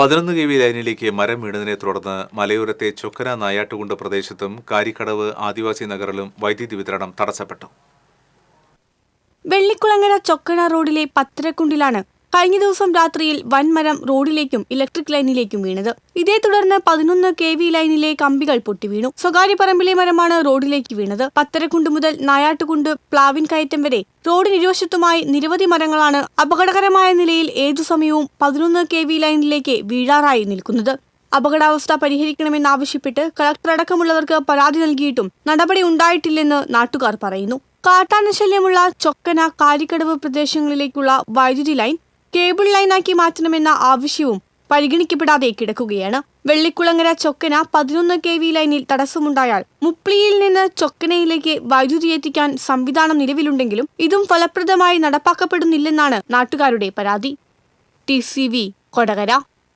പതിനൊന്ന് K V ലൈനിലേക്ക് മരം വീണതിനെ തുടർന്ന് മലയോരത്തെ ചൊക്കന നായാട്ടുകുണ്ട് പ്രദേശത്തും കാരിക്കടവ് ആദിവാസി നഗറിലും വൈദ്യുതി വിതരണം തടസ്സപ്പെട്ടു. വെള്ളിക്കുളങ്ങര ചൊക്കണ റോഡിലെ പത്തരക്കുണ്ടിലാണ് കഴിഞ്ഞ ദിവസം രാത്രിയിൽ വൻമരം റോഡിലേക്കും ഇലക്ട്രിക് ലൈനിലേക്കും വീണത്. ഇതേ തുടർന്ന് പതിനൊന്ന് കെ വി ലൈനിലെ കമ്പികൾ പൊട്ടിവീണു സ്വകാര്യ പറമ്പിലെ മരമാണ് റോഡിലേക്ക് വീണത്. പത്തരക്കുണ്ട് മുതൽ നായാട്ടുകുണ്ട് പ്ലാവിൻ കയറ്റം വരെ റോഡിന് ഇരുവശത്തുമായി നിരവധി മരങ്ങളാണ് അപകടകരമായ നിലയിൽ ഏതു സമയവും പതിനൊന്ന് കെ വി ലൈനിലേക്ക് വീഴാറായി നിൽക്കുന്നത്. അപകടാവസ്ഥ പരിഹരിക്കണമെന്നാവശ്യപ്പെട്ട് കളക്ടർ അടക്കമുള്ളവർക്ക് പരാതി നൽകിയിട്ടും നടപടി ഉണ്ടായിട്ടില്ലെന്ന് നാട്ടുകാർ പറയുന്നു. കാട്ടാനശല്യമുള്ള ചൊക്കന കാരിക്കടവ് പ്രദേശങ്ങളിലേക്കുള്ള വൈദ്യുതി ലൈൻ കേബിൾ ലൈനാക്കി മാറ്റണമെന്ന ആവശ്യവും പരിഗണിക്കപ്പെടാതെ കിടക്കുകയാണ്. വെള്ളിക്കുളങ്ങര ചൊക്കന പതിനൊന്ന് കെ വി ലൈനിൽ തടസ്സമുണ്ടായാൽ മുപ്ലിയിൽ നിന്ന് ചൊക്കനയിലേക്ക് വൈദ്യുതി എത്തിക്കാൻ സംവിധാനം നിലവിലുണ്ടെങ്കിലും ഇതും ഫലപ്രദമായി നടപ്പാക്കപ്പെടുന്നില്ലെന്നാണ് നാട്ടുകാരുടെ പരാതി. T C V Kodakara.